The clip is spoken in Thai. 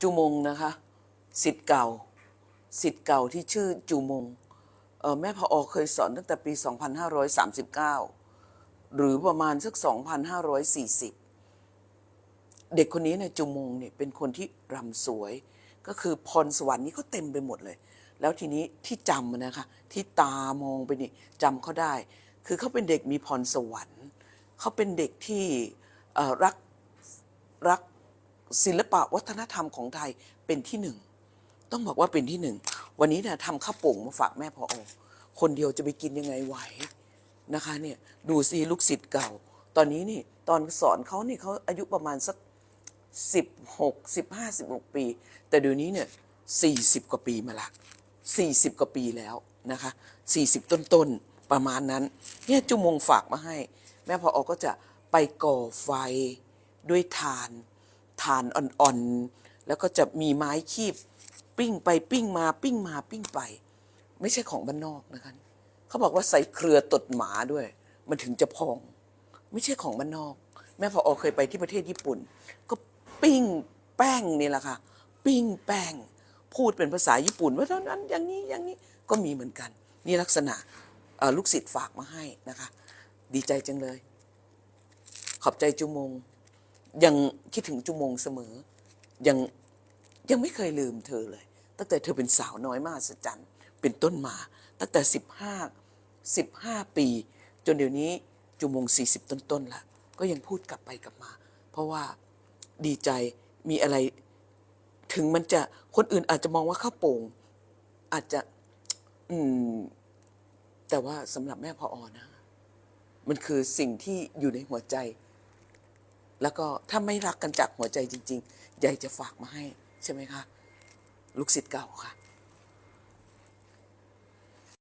จูมงนะคะสิทธิ์เก่าสิทธิ์เก่าที่ชื่อจูมงแม่พออเคยสอนตั้งแต่ปี 2539 หรือประมาณสัก 2540 เด็กคนนี้เนี่ยจูมงเนี่ยเป็นคนที่รำสวย ก็คือพรสวรรค์นี่เขาเต็มไปหมดเลย แล้วทีนี้ที่จำนะคะที่ตามองไปนี่จำเขาได้ คือเขาเป็นเด็กมีพรสวรรค์เขาเป็นเด็กที่รักรัก ศิลปะวัฒนธรรมของไทยเป็นที่หนึ่ง ต้องบอกว่าเป็นที่หนึ่ง วันนี้เนี่ยทำข้าวโป่งมาฝากแม่พออคนเดียวจะไปกินยังไงไหวนะคะเนี่ยดูซิลูกศิษย์เก่า ตอนนี้นี่ตอนสอนเขาเนี่ยเขาอายุประมาณสักสิบหกสิบห้าสิบหกปี แต่เดี๋ยวนี้เนี่ยสี่สิบกว่าปีมาละสี่สิบกว่าปีแล้วนะคะสี่สิบต้นๆ ประมาณนั้นเนี่ยจุมงฝากมาให้ แม่พออก็จะไปก่อไฟด้วยทาน ทานอ่อนๆ แล้วก็จะมีไม้คีบ ปิ้งไปปิ้งมาปิ้งมาปิ้งไป ไม่ใช่ของบ้านนอกนะคะเขาบอกว่าใส่เครือตดหมาด้วย มันถึงจะพอง ไม่ใช่ของบ้านนอก แม่พออเคยไปที่ประเทศญี่ปุ่น ก็ปิ้งแป้งนี่แหละค่ะ ปิ้งแป้ง พูดเป็นภาษาญี่ปุ่น ว่าเท่านั้นอย่างนี้อย่างนี้ก็มีเหมือนกัน นี่ลักษณะลูกศิษย์ฝากมาให้นะคะ ดีใจจังเลย ขอบใจจุมง ยังคิดถึงจุมงเสมอ ยังยังไม่เคยลืมเธอเลย ตั้งแต่เธอเป็นสาวน้อยมากสัจจันเป็นต้นมา ตั้งแต่สิบห้าสิบห้าปี จนเดี๋ยวนี้จุมงสี่สิบต้นๆละก็ยังพูดกลับไปกลับมา เพราะว่าดีใจมีอะไรถึงมันจะคนอื่นอาจจะมองว่าข้าวโป่งอาจจะ อืม แต่ว่าสำหรับแม่พออนะ มันคือสิ่งที่อยู่ในหัวใจ แล้วก็ถ้าไม่รักกันจากหัวใจจริงๆยายจะฝากมาให้ใช่ไหมคะ ลูกศิษย์เก่าค่ะ